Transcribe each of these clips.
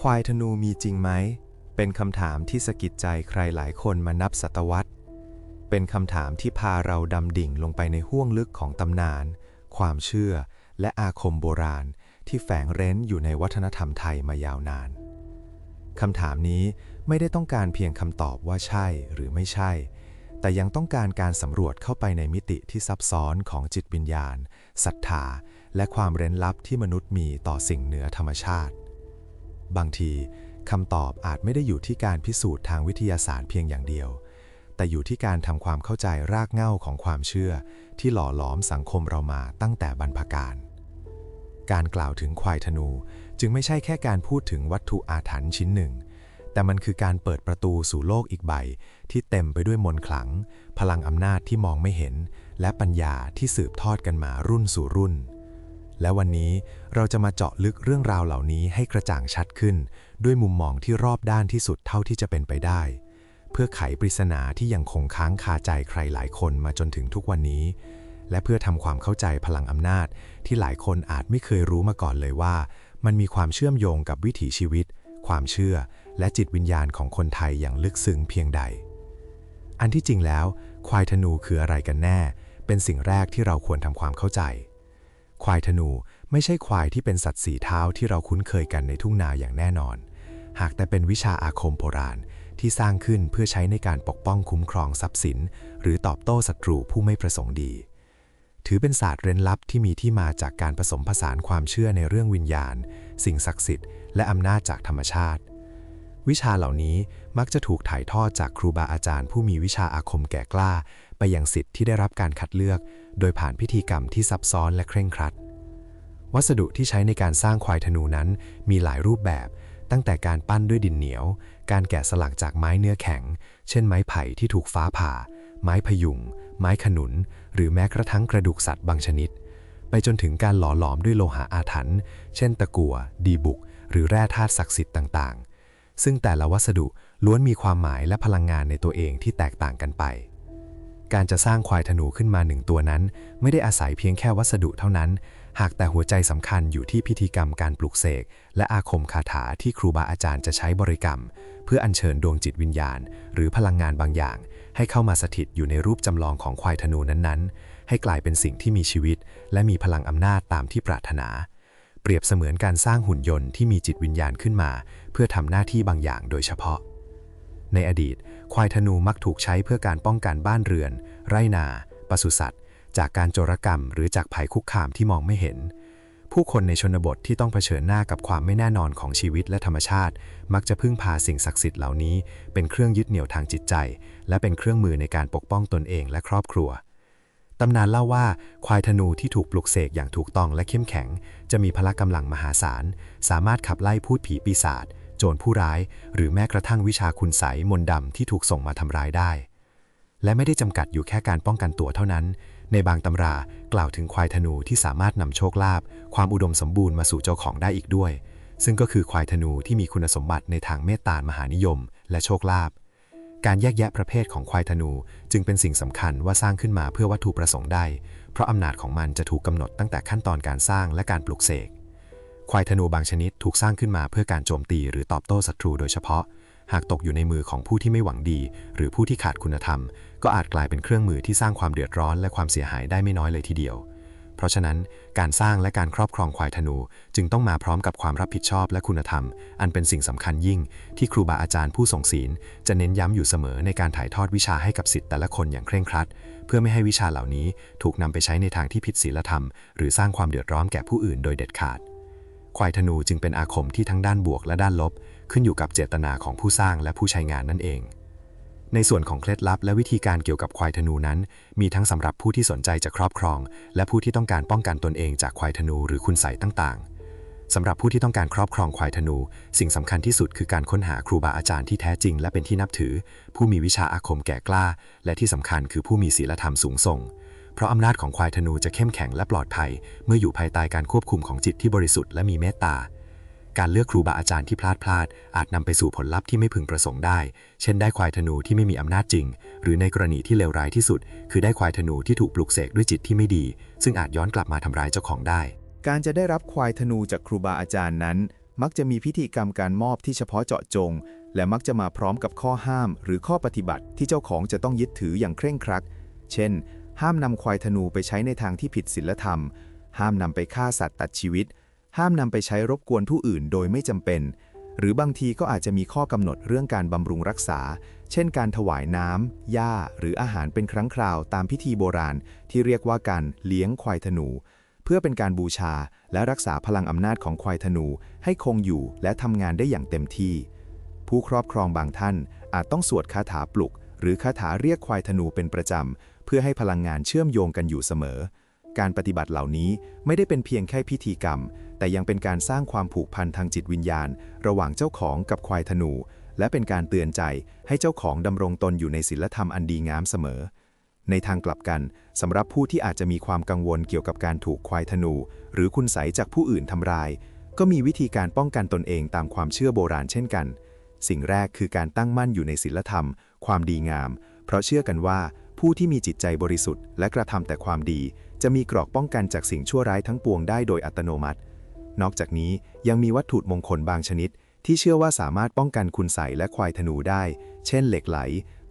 ควายธนูมีจริงไหม เป็นคำถามที่สะกิดใจใครหลายคนมานับศตวรรษ เป็นคำถามที่พาเราดำดิ่งลงไปในห้วงลึกของตำนาน ความเชื่อ และอาคมโบราณ ที่แฝงเร้นอยู่ในวัฒนธรรมไทยมายาวนาน คำถามนี้ไม่ได้ต้องการเพียงคำตอบว่าใช่หรือไม่ใช่ แต่ยังต้องการการสำรวจเข้าไปในมิติที่ซับซ้อนของจิตวิญญาณ ศรัทธา และความเร้นลับที่มนุษย์มีต่อสิ่งเหนือธรรมชาติ บางทีคำตอบอาจไม่ได้อยู่ที่การพิสูจน์ทางวิทยาศาสตร์เพียงอย่างเดียว แต่อยู่ที่การทำความเข้าใจรากเหง้าของความเชื่อ ที่หล่อหลอมสังคมเรามาตั้งแต่บรรพกาลการกล่าวถึงควายธนูจึงไม่ใช่แค่การพูดถึงวัตถุอาถรรพ์ชิ้นหนึ่ง แต่มันคือการเปิดประตูสู่โลกอีกใบ ที่เต็มไปด้วยมนต์ขลัง พลังอำนาจที่มองไม่เห็น และปัญญาที่สืบทอดกันมารุ่นสู่รุ่น และวันนี้เราจะมาเจาะลึกเรื่องราวเหล่านี้ให้กระจ่างชัดขึ้น ด้วยมุมมองที่รอบด้านที่สุดเท่าที่จะเป็นไปได้ เพื่อไขปริศนาที่ยังคงค้างคาใจใครหลายคนมาจนถึงทุกวันนี้ และเพื่อทำความเข้าใจพลังอำนาจ ที่หลายคนอาจไม่เคยรู้มาก่อนเลยว่า มันมีความเชื่อมโยงกับวิถีชีวิต ความเชื่อ และจิตวิญญาณของคนไทยอย่างลึกซึ้งเพียงใด อันที่จริงแล้ว ควายธนูคืออะไรกันแน่ เป็นสิ่งแรกที่เราควรทำความเข้าใจ ควายธนูไม่ใช่ควายที่เป็นสัตว์สีเท้าที่เราคุ้นเคยกันในทุ่งนาอย่างแน่นอน หากแต่เป็นวิชาอาคมโบราณที่สร้างขึ้นเพื่อใช้ในการปกป้องคุ้มครองทรัพย์สิน หรือตอบโต้ศัตรูผู้ไม่ประสงค์ดี ถือเป็นศาสตร์เร้นลับที่มีที่มาจากการผสมผสานความเชื่อในเรื่องวิญญาณ สิ่งศักดิ์สิทธิ์และอำนาจจากธรรมชาติ วิชาเหล่านี้มักจะถูกถ่ายทอดจากครูบาอาจารย์ผู้มีวิชาอาคมแก่กล้า ไปยังสิทธิ์ที่ได้รับการคัดเลือก โดยผ่านพิธีกรรมที่ซับซ้อนและเคร่งครัด วัสดุที่ใช้ในการสร้างควายธนูนั้นมีหลายรูปแบบ ตั้งแต่การปั้นด้วยดินเหนียว การแกะสลักจากไม้เนื้อแข็ง เช่นไม้ไผ่ที่ถูกฟ้าผ่า ไม้พยุง ไม้ขนุน หรือแม้กระทั่งกระดูกสัตว์บางชนิด ไปจนถึงการหล่อหลอมด้วยโลหะอาถรรพ์ เช่นตะกั่ว ดีบุก หรือแร่ธาตุศักดิ์สิทธิ์ต่าง ๆ ซึ่งแต่ละวัสดุล้วนมีความหมายและพลังงานในตัวเองที่แตกต่างกันไป การจะสร้างควายธนูขึ้นมาหนึ่งตัวนั้น ไม่ได้อาศัยเพียงแค่วัสดุเท่านั้น หากแต่หัวใจสำคัญอยู่ที่พิธีกรรมการปลุกเสก และอาคมคาถาที่ครูบาอาจารย์จะใช้บริกรรม เพื่ออัญเชิญดวงจิตวิญญาณ หรือพลังงานบางอย่าง ให้เข้ามาสถิตอยู่ในรูปจำลองของควายธนูนั้นๆ ให้กลายเป็นสิ่งที่มีชีวิต และมีพลังอำนาจตามที่ปรารถนา เปรียบเสมือนการสร้างหุ่นยนต์ที่มีจิตวิญญาณขึ้นมา เพื่อทำหน้าที่บางอย่างโดยเฉพาะ ในอดีต ควายธนูมักถูกใช้เพื่อการป้องกันบ้านเรือน ไรนาปศุสัตว์ จากการโจรกรรม หรือจากภัยคุกคามที่มองไม่เห็น ผู้คนในชนบทที่ต้องเผชิญหน้ากับความไม่แน่นอนของชีวิตและธรรมชาติ มักจะพึ่งพาสิ่งศักดิ์สิทธิ์เหล่านี้ เป็นเครื่องยึดเหนี่ยวทางจิตใจ และเป็นเครื่องมือในการปกป้องตนเองและครอบครัวตำนานเล่าว่าควายธนูที่ถูกปลุกเสกอย่างถูกต้องและเข้มแข็ง จะมีพละกำลังมหาศาล สามารถขับไล่พูดผีปีศาจ โจรผู้ร้าย หรือแม้กระทั่งวิชาคุณไสยมนต์ดำที่ถูกส่งมาทำร้ายได้ และไม่ได้จำกัดอยู่แค่การป้องกันตัวเท่านั้น ในบางตำรากล่าวถึงควายธนูที่สามารถนำโชคลาภความอุดมสมบูรณ์มาสู่เจ้าของได้อีกด้วย ซึ่งก็คือควายธนูที่มีคุณสมบัติในทางเมตตามหานิยม และโชคลาภการแยกแยะประเภทของควายธนูจึงเป็นสิ่งสำคัญว่าสร้างขึ้นมาเพื่อวัตถุประสงค์ใด เพราะอำนาจของมันจะถูกกำหนดตั้งแต่ขั้นตอนการสร้างและการปลุกเสก ควายธนูบางชนิดถูกสร้างขึ้นมาเพื่อการโจมตีหรือตอบโต้ศัตรูโดยเฉพาะ หากตกอยู่ในมือของผู้ที่ไม่หวังดี หรือผู้ที่ขาดคุณธรรม ก็อาจกลายเป็นเครื่องมือที่สร้างความเดือดร้อนและความเสียหายได้ไม่น้อยเลยทีเดียว เพราะฉะนั้น การสร้างและการครอบครองควายธนู จึงต้องมาพร้อมกับความรับผิดชอบและคุณธรรม อันเป็นสิ่งสำคัญยิ่ง ที่ครูบาอาจารย์ผู้ทรงศีล จะเน้นย้ำอยู่เสมอในการถ่ายทอดวิชาให้กับศิษย์แต่ละคนอย่างเคร่งครัด เพื่อไม่ให้วิชาเหล่านี้ ถูกนำไปใช้ในทางที่ผิดศีลธรรม หรือสร้างความเดือดร้อนแก่ผู้อื่นโดยเด็ดขาด ควายธนูจึงเป็นอาคมที่ทั้งด้านบวกและด้านลบ ขึ้นอยู่กับเจตนาของผู้สร้างและผู้ใช้งานนั่นเอง ในส่วนของเคล็ดลับและวิธีการเกี่ยวกับควายธนูนั้น มีทั้งสำหรับผู้ที่สนใจจะครอบครอง และผู้ที่ต้องการป้องกันตนเองจากควายธนูหรือคุณใสยต่างๆสำหรับผู้ที่ต้องการครอบครองควายธนู สิ่งสำคัญที่สุดคือการค้นหาครูบาอาจารย์ที่แท้จริง และเป็นที่นับถือ ผู้มีวิชาอาคมแก่กล้า และที่สำคัญคือผู้มีศีลธรรมสูงส่ง ราะอำนาจของควายธนูจะเข้มแข็งและปลอดภัย เมื่ออยู่ภายใต้การควบคุมของจิตที่บริสุทธิ์และมีเมตตา การเลือกครูบาอาจารย์ที่พลาดพลาด อาจนำไปสู่ผลลัพธ์ที่ไม่พึงประสงค์ได้ เช่นได้ควายธนูที่ไม่มีอำนาจจริง หรือในกรณีที่เลวร้ายที่สุด คือได้ควายธนูที่ถูกปลุกเสกด้วยจิตที่ไม่ดี ซึ่งอาจย้อนกลับมาทำร้ายเจ้าของได้ การจะได้รับควายธนูจากครูบาอาจารย์นั้น มักจะมีพิธีกรรมการมอบที่เฉพาะเจาะจง และมักจะมาพร้อมกับข้อห้าม หรือข้อปฏิบัติที่เจ้าของจะต้องยึดถืออย่างเคร่งครัด เช่น ห้ามนำควายธนูไปใช้ในทางที่ผิดศีลธรรม ห้ามนำไปฆ่าสัตว์ตัดชีวิต ห้ามนำไปใช้รบกวนผู้อื่นโดยไม่จำเป็น หรือบางทีก็อาจจะมีข้อกำหนดเรื่องการบำรุงรักษา เช่นการถวายน้ำหญ้า หรืออาหารเป็นครั้งคราวตามพิธีโบราณ ที่เรียกว่าการเลี้ยงควายธนู เพื่อเป็นการบูชา และรักษาพลังอำนาจของควายธนู ให้คงอยู่และทำงานได้อย่างเต็มที่ ผู้ครอบครองบางท่านอาจต้องสวดคาถาปลุก หรือคาถาเรียกควายธนูเป็นประจำ พื่อให้พลังงานเชื่อมโยงกันอยู่เสมอ การปฏิบัติเหล่านี้ไม่ได้เป็นเพียงแค่พิธีกรรม แต่ยังเป็นการสร้างความผูกพันทางจิตวิญญาณ ระหว่างเจ้าของกับควายธนู และเป็นการเตือนใจให้เจ้าของดำรงตนอยู่ในศีลธรรมอันดีงามเสมอ ในทางกลับกันสำหรับผู้ที่อาจจะมีความกังวลเกี่ยวกับการถูกควายธนู หรือคุณใสจากผู้อื่นทำร้าย ก็มีวิธีการป้องกันตนเองตามความเชื่อโบราณเช่นกัน สิ่งแรกคือการตั้งมั่นอยู่ในศีลธรรม ความดีงาม เพราะเชื่อกันว่า ผู้ที่มีจิตใจบริสุทธิ์และกระทำแต่ความดี จะมีกรอกป้องกันจากสิ่งชั่วร้ายทั้งปวงได้โดยอัตโนมัติ นอกจากนี้ยังมีวัตถุมงคลบางชนิด ที่เชื่อว่าสามารถป้องกันคุณใสยและควายธนูได้ เช่นเหล็กไหล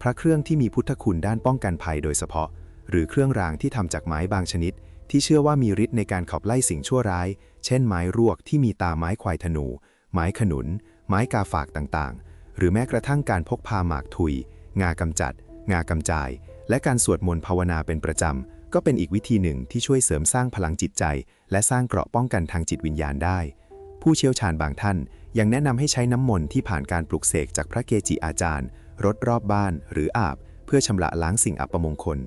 พระเครื่องที่มีพุทธคุณด้านป้องกันภัยโดยเฉพาะ หรือเครื่องรางที่ทำจากไม้บางชนิด ที่เชื่อว่ามีฤทธิ์ในการขับไล่สิ่งชั่วร้าย เช่นไม้รวกที่มีตาไม้ควายธนู ไม้ขนุน ไม้กาฝากต่างๆ หรือแม้กระทั่งการพกพาหมากทุย งากำจัด งากำจาย และการสวดมนต์ภาวนาเป็นประจำ ก็เป็นอีกวิธีหนึ่งที่ช่วยเสริมสร้างพลังจิตใจ และสร้างเกราะป้องกันทางจิตวิญญาณได้ ผู้เชี่ยวชาญบางท่าน ยังแนะนำให้ใช้น้ำมนต์ที่ผ่านการปลุกเสกจากพระเกจิอาจารย์รดรอบบ้านหรืออาบ เพื่อชำระล้างสิ่งอัปมงคล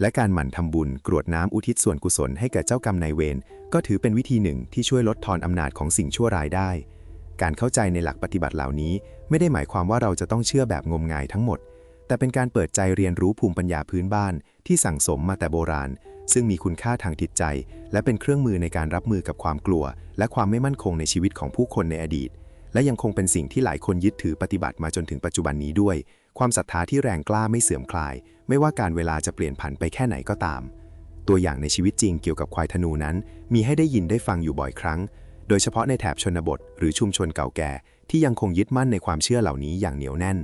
และการหมั่นทำบุญกรวดน้ำอุทิศส่วนกุศลให้แก่เจ้ากรรมนายเวรก็ถือเป็นวิธีหนึ่งที่ช่วยลดทอนอำนาจของสิ่งชั่วร้ายได้ การเข้าใจในหลักปฏิบัติเหล่านี้ ไม่ได้หมายความว่าเราจะต้องเชื่อแบบงมงายทั้งหมด แต่เป็นการเปิดใจเรียนรู้ภูมิปัญญาพื้นบ้านที่สั่งสมมาแต่โบราณ ซึ่งมีคุณค่าทางจิตใจ และเป็นเครื่องมือในการรับมือกับความกลัว และความไม่มั่นคงในชีวิตของผู้คนในอดีต และยังคงเป็นสิ่งที่หลายคนยึดถือปฏิบัติมาจนถึงปัจจุบันนี้ด้วย ความศรัทธาที่แรงกล้าไม่เสื่อมคลาย ไม่ว่าการเวลาจะเปลี่ยนผันไปแค่ไหนก็ตาม ตัวอย่างในชีวิตจริงเกี่ยวกับควายธนูนั้น มีให้ได้ยินได้ฟังอยู่บ่อยครั้ง โดยเฉพาะในแถบชนบท หรือชุมชนเก่าแก่ ที่ยังคงยึดมั่นในความเชื่อเหล่านี้อย่างเหนียวแน่น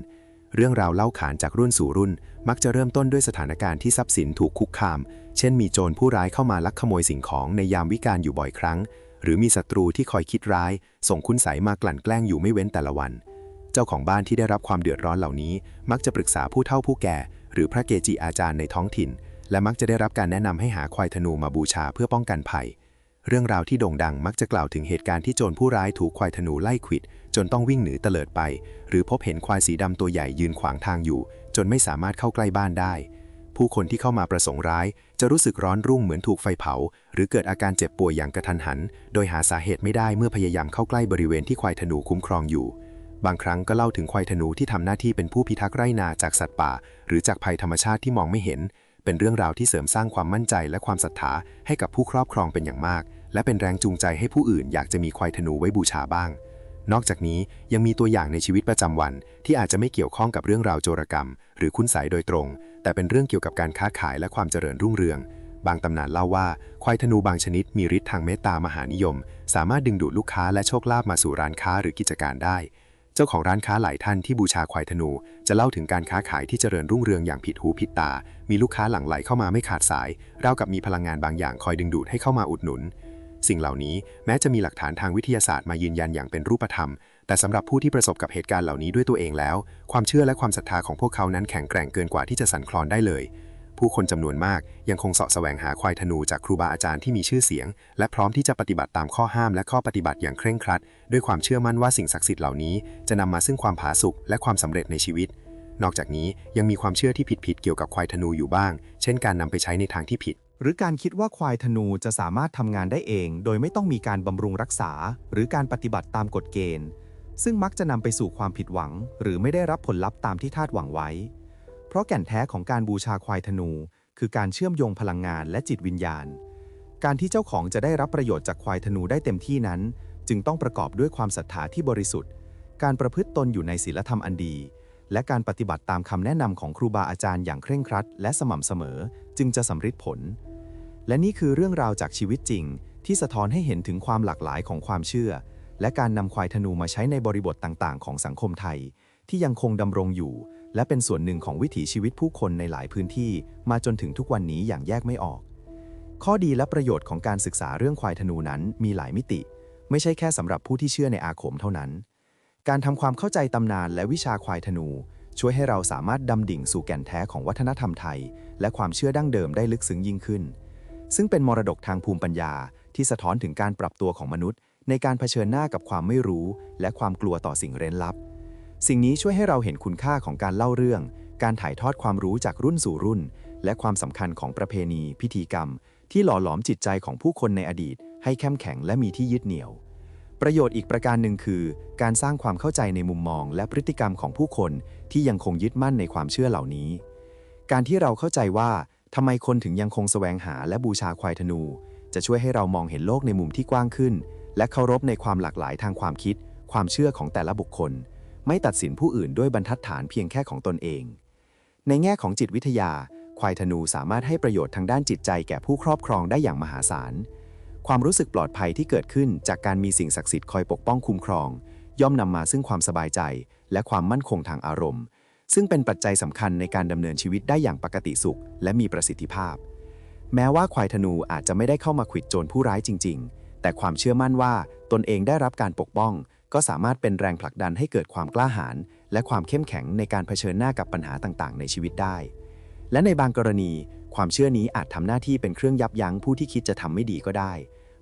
เรื่องราวเล่าขานจากรุ่นสู่รุ่น มักจะเริ่มต้นด้วยสถานการณ์ที่ทรัพย์สินถูกคุกคาม เช่นมีโจรผู้ร้ายเข้ามาลักขโมยสิ่งของในยามวิกาลอยู่บ่อยครั้ง หรือมีศัตรูที่คอยคิดร้าย ส่งคุณใสมากลั่นแกล้งอยู่ไม่เว้นแต่ละวัน เจ้าของบ้านที่ได้รับความเดือดร้อนเหล่านี้ มักจะปรึกษาผู้เฒ่าผู้แก่ หรือพระเกจิอาจารย์ในท้องถิ่น และมักจะได้รับการแนะนำให้หาควายธนูมาบูชาเพื่อป้องกันภัย เรื่องราวที่โด่งดังมักจะกล่าวถึงเหตุการณ์ที่โจรผู้ร้ายถูกควายธนูไล่ขิด จนต้องวิ่งหนีเตลิดไป หรือพบเห็นควายสีดำตัวใหญ่ยืนขวางทางอยู่ จนไม่สามารถเข้าใกล้บ้านได้ ผู้คนที่เข้ามาประสงค์ร้าย จะรู้สึกร้อนรุ่งเหมือนถูกไฟเผา หรือเกิดอาการเจ็บป่วยอย่างกระทันหัน โดยหาสาเหตุไม่ได้เมื่อพยายามเข้าใกล้บริเวณที่ควายธนูคุ้มครองอยู่ บางครั้งก็เล่าถึงควายธนูที่ทำหน้าที่เป็นผู้พิทักษ์ไร่นาจากสัตว์ป่า หรือจากภัยธรรมชาติที่มองไม่เห็นเป็นเรื่องราวที่เสริมสร้างความมั่นใจและความศรัทธาให้กับผู้ครอบครองเป็นอย่างมาก และเป็นแรงจูงใจให้ผู้อื่นอยากจะมีควายธนูไว้บูชาบ้าง นอกจากนี้ยังมีตัวอย่างในชีวิตประจำวัน ที่อาจจะไม่เกี่ยวข้องกับเรื่องราวโจรกรรม หรือคุณไสยโดยตรง แต่เป็นเรื่องเกี่ยวกับการค้าขายและความเจริญรุ่งเรือง บางตำนานเล่าว่า ควายธนูบางชนิดมีฤทธิ์ทางเมตตามหานิยม สามารถดึงดูดลูกค้าและโชคลาภมาสู่ร้านค้าหรือกิจการได้เจ้าของร้านค้าหลายท่านที่บูชาควายธนู จะเล่าถึงการค้าขายที่เจริญรุ่งเรืองอย่างผิดหูผิดตา มีลูกค้าหลั่งไหลเข้ามาไม่ขาดสาย ราวกับมีพลังงานบางอย่างคอยดึงดูดให้เข้ามาอุดหนุน สิ่งเหล่านี้แม้จะมีหลักฐานทางวิทยาศาสตร์มายืนยันอย่างเป็นรูปธรรม แต่สำหรับผู้ที่ประสบกับเหตุการณ์เหล่านี้ด้วยตัวเองแล้ว ความเชื่อและความศรัทธาของพวกเขานั้นแข็งแกร่งเกินกว่าที่จะสั่นคลอนได้เลย ผู้คนจำนวนมากยังคงเสาะแสวงหาควายธนูจากครูบาอาจารย์ที่มีชื่อเสียง และพร้อมที่จะปฏิบัติตามข้อห้ามและข้อปฏิบัติอย่างเคร่งครัด ด้วยความเชื่อมั่นว่าสิ่งศักดิ์สิทธิ์เหล่านี้จะนำมาซึ่งความผาสุกและความสำเร็จในชีวิต นอกจากนี้ยังมีความเชื่อที่ผิดๆเกี่ยวกับควายธนูอยู่บ้าง เช่นการนำไปใช้ในทางที่ผิด หรือการคิดว่าควายธนูจะสามารถทำงานได้เอง โดยไม่ต้องมีการบำรุงรักษา หรือการปฏิบัติตามกฎเกณฑ์ ซึ่งมักจะนำไปสู่ความผิดหวัง หรือไม่ได้รับผลลัพธ์ตามที่คาดหวังไว้ เพราะแก่นแท้ของการบูชาควายธนู คือการเชื่อมโยงพลังงานและจิตวิญญาณ การที่เจ้าของจะได้รับประโยชน์จากควายธนูได้เต็มที่นั้น จึงต้องประกอบด้วยความศรัทธาที่บริสุทธิ์ การประพฤติตนอยู่ในศีลธรรมอันดีและการปฏิบัติตามคำแนะนำของครูบาอาจารย์อย่างเคร่งครัด และสม่ำเสมอ จึงจะสำฤทธิ์ผล และนี่คือเรื่องราวจากชีวิตจริง ที่สะท้อนให้เห็นถึงความหลากหลายของความเชื่อ และการนำควายธนูมาใช้ในบริบทต่างๆ ของสังคมไทย ที่ยังคงดำรงอยู่ และเป็นส่วนหนึ่งของวิถีชีวิตผู้คนในหลายพื้นที่ มาจนถึงทุกวันนี้อย่างแยกไม่ออก ข้อดีและประโยชน์ของการศึกษาเรื่องควายธนูนั้นมีหลายมิติ ไม่ใช่แค่สำหรับผู้ที่เชื่อในอาคมเท่านั้น การทำความเข้าใจตำนานและวิชาควายธนูช่วยให้เราสามารถดำดิ่งสู่แก่นแท้ของวัฒนธรรมไทย และความเชื่อดั้งเดิมได้ลึกซึ้งยิ่งขึ้น ซึ่งเป็นมรดกทางภูมิปัญญาที่สะท้อนถึงการปรับตัวของมนุษย์ ในการเผชิญหน้ากับความไม่รู้ และความกลัวต่อสิ่งเร้นลับ สิ่งนี้ช่วยให้เราเห็นคุณค่าของการเล่าเรื่อง การถ่ายทอดความรู้จากรุ่นสู่รุ่น และความสำคัญของประเพณี พิธีกรรม ที่หล่อหลอมจิตใจของผู้คนในอดีต ให้เข้มแข็งและมีที่ยึดเหนี่ยว ประโยชน์อีกประการหนึ่งคือ การสร้างความเข้าใจในมุมมอง และพฤติกรรมของผู้คนที่ยังคงยึดมั่นในความเชื่อเหล่านี้ การที่เราเข้าใจว่า ทำไมคนถึงยังคงแสวงหาและบูชาควายธนู จะช่วยให้เรามองเห็นโลกในมุมที่กว้างขึ้น และเคารพในความหลากหลายทางความคิด ความเชื่อของแต่ละบุคคล ไม่ตัดสินผู้อื่นด้วยบรรทัดฐานเพียงแค่ของตนเอง ในแง่ของจิตวิทยา ควายธนูสามารถให้ประโยชน์ทางด้านจิตใจแก่ผู้ครอบครองได้อย่างมหาศาล ความรู้สึกปลอดภัยที่เกิดขึ้นจากการมีสิ่งศักดิ์สิทธิ์คอยปกป้องคุ้มครอง ย่อมนำมาซึ่งความสบายใจ และความมั่นคงทางอารมณ์ ซึ่งเป็นปัจจัยสำคัญในการดำเนินชีวิตได้อย่างปกติสุข และมีประสิทธิภาพ แม้ว่าควายธนูอาจจะไม่ได้เข้ามาขวิดโจรผู้ร้ายจริง ๆ แต่ความเชื่อมั่นว่าตนเองได้รับการปกป้อง ก็สามารถเป็นแรงผลักดันให้เกิดความกล้าหาญและความเข้มแข็งในการเผชิญหน้ากับปัญหาต่างๆ ในชีวิตได้ และในบางกรณี ความเชื่อนี้อาจทำหน้าที่เป็นเครื่องยับยั้งผู้ที่คิดจะทำไม่ดีก็ได้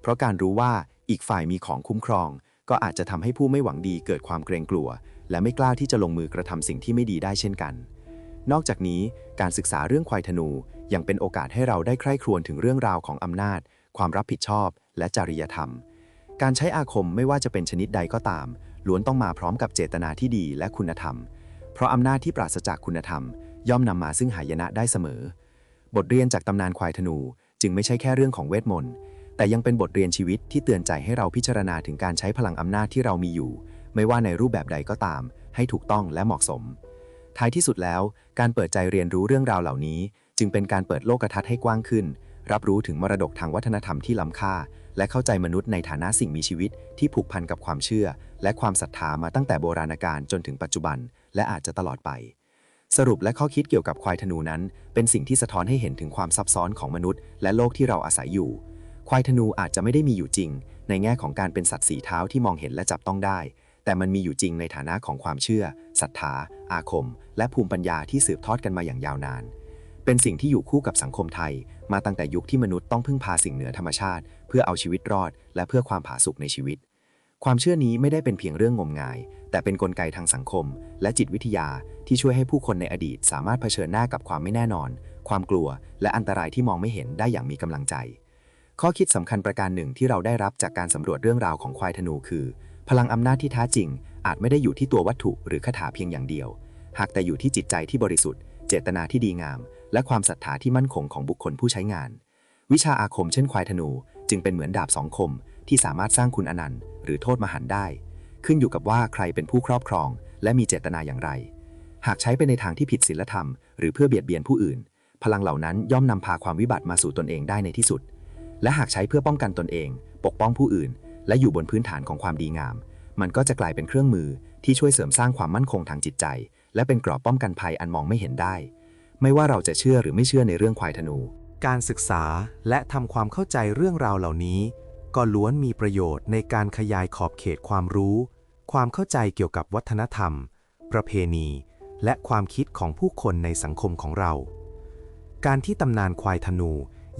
เพราะการรู้ว่าอีกฝ่ายมีของคุ้มครอง ก็อาจจะทำให้ผู้ไม่หวังดีเกิดความเกรงกลัว และไม่กล้าที่จะลงมือกระทำสิ่งที่ไม่ดีได้เช่นกัน นอกจากนี้การศึกษาเรื่องควายธนูยังเป็นโอกาสให้เราได้ใคร่ครวญถึงเรื่องราวของอำนาจ ความรับผิดชอบ และจริยธรรม การใช้อาคมไม่ว่าจะเป็นชนิดใดก็ตาม ล้วนต้องมาพร้อมกับเจตนาที่ดีและคุณธรรม เพราะอำนาจที่ปราศจากคุณธรรม ย่อมนำมาซึ่งหายนะได้เสมอ บทเรียนจากตำนานควายธนูจึงไม่ใช่แค่เรื่องของเวทมนต์แต่ยังเป็นบทเรียนชีวิตที่เตือนใจให้เราพิจารณาถึงการใช้พลังอำนาจที่เรามีอยู่ ไม่ว่าในรูปแบบใดก็ตาม ให้ถูกต้องและเหมาะสม ท้ายที่สุดแล้ว การเปิดใจเรียนรู้เรื่องราวเหล่านี้ จึงเป็นการเปิดโลกทัศน์ให้กว้างขึ้น รับรู้ถึงมรดกทางวัฒนธรรมที่ล้ำค่า และเข้าใจมนุษย์ในฐานะสิ่งมีชีวิต ที่ผูกพันกับความเชื่อ และความศรัทธามาตั้งแต่โบราณกาลจนถึงปัจจุบัน และอาจจะตลอดไปสรุปและข้อคิดเกี่ยวกับควายธนูนั้น เป็นสิ่งที่สะท้อนให้เห็นถึงความซับซ้อนของมนุษย์ และโลกที่เราอาศัยอยู่ ควายธนูอาจจะไม่ได้มีอยู่จริง ในแง่ของการเป็นสัตว์สีเท้าที่มองเห็นและจับต้องได้ แต่มันมีอยู่จริงในฐานะของความเชื่อศรัทธา อาคม และภูมิปัญญาที่สืบทอดกันมาอย่างยาวนาน เป็นสิ่งที่อยู่คู่กับสังคมไทย มาตั้งแต่ยุคที่มนุษย์ต้องพึ่งพาสิ่งเหนือธรรมชาติ เพื่อเอาชีวิตรอด และเพื่อความผาสุกในชีวิต ความเชื่อนี้ไม่ได้เป็นเพียงเรื่องงมงาย แต่เป็นนกลไกทางสังคม และจิตวิทยาที่ช่วยให้ผู้คนในอดีต สามารถเผชิญหน้ากับความไม่แน่นอน ความกลัว และอันตรายที่มองไม่เห็นได้อย่างมีกำลังใจ ข้อคิดสำคัญประการหนึ่งที่เราได้รับจากการสำรวจเรื่องราวของควายธนูคือ พลังอำนาจที่แท้จริง อาจไม่ได้อยู่ที่ตัววัตถุหรือคาถาเพียงอย่างเดียว หากแต่อยู่ที่จิตใจที่บริสุทธิ์ เจตนาที่ดีงาม และความศรัทธาที่มั่นคงของบุคคลผู้ใช้งาน วิชาอาคมเช่นควายธนู จึงเป็นเหมือนดาบสองคม ที่สามารถสร้างคุณอนันต์ หรือโทษมหันต์ได้ ขึ้นอยู่กับว่าใครเป็นผู้ครอบครอง และมีเจตนาอย่างไร หากใช้ไปในทางที่ผิดศีลธรรม หรือเพื่อเบียดเบียนผู้อื่น พลังเหล่านั้นย่อมนำพาความวิบัติมาสู่ตนเองได้ในที่สุด และหากใช้เพื่อป้องกันตนเอง ปกป้องผู้อื่น และอยู่บนพื้นฐานของความดีงาม มันก็จะกลายเป็นเครื่องมือที่ช่วยเสริมสร้างความมั่นคงทางจิตใจ และเป็นกรอบป้องกันภัยอันมองไม่เห็นได้ ไม่ว่าเราจะเชื่อหรือไม่เชื่อในเรื่องควายธนู การศึกษาและทำความเข้าใจเรื่องราวเหล่านี้ ก็ล้วนมีประโยชน์ในการขยายขอบเขตความรู้ ความเข้าใจเกี่ยวกับวัฒนธรรม ประเพณี และความคิดของผู้คนในสังคมของเรา การที่ตำนานควายธนู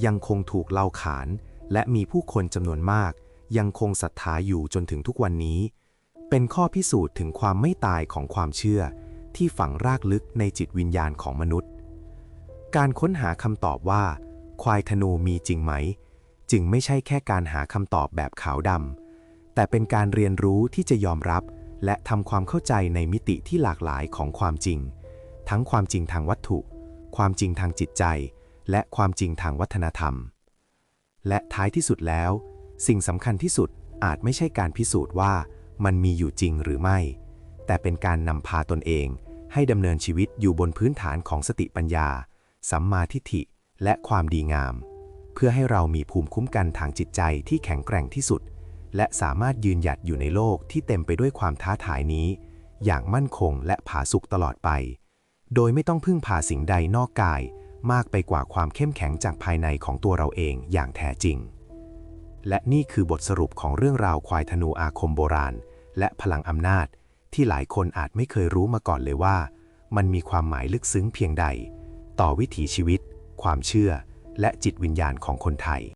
ยังคงถูกเล่าขาน และมีผู้คนจำนวนมาก ยังคงศรัทธาอยู่จนถึงทุกวันนี้ เป็นข้อพิสูจน์ถึงความไม่ตายของความเชื่อ ที่ฝังรากลึกในจิตวิญญาณของมนุษย์ การค้นหาคำตอบว่า ควายธนูมีจริงไหม จึงไม่ใช่แค่การหาคำตอบแบบขาวดำแต่เป็นการเรียนรู้ที่จะยอมรับ และทำความเข้าใจในมิติที่หลากหลายของความจริง ทั้งความจริงทางวัตถุ ความจริงทางจิตใจ และความจริงทางวัฒนธรรม และท้ายที่สุดแล้ว สิ่งสำคัญที่สุดอาจไม่ใช่การพิสูจน์ว่ามันมีอยู่จริงหรือไม่ แต่เป็นการนำพาตนเอง ให้ดำเนินชีวิตอยู่บนพื้นฐานของสติปัญญา สัมมาทิฏฐิ และความดีงาม เพื่อให้เรามีภูมิคุ้มกันทางจิตใจที่แข็งแกร่งที่สุด และสามารถยืนหยัดอยู่ในโลกที่เต็มไปด้วยความท้าทายนี้ อย่างมั่นคงและผาสุกตลอดไป โดยไม่ต้องพึ่งพาสิ่งใดนอกกาย มากไปกว่าความเข้มแข็งจากภายในของตัวเราเองอย่างแท้จริง และนี่คือบทสรุปของเรื่องราวควายธนูอาคมโบราณ และพลังอำนาจ ที่หลายคนอาจไม่เคยรู้มาก่อนเลยว่า มันมีความหมายลึกซึ้งเพียงใด ต่อวิถีชีวิต ความเชื่อ และจิตวิญญาณของคนไทย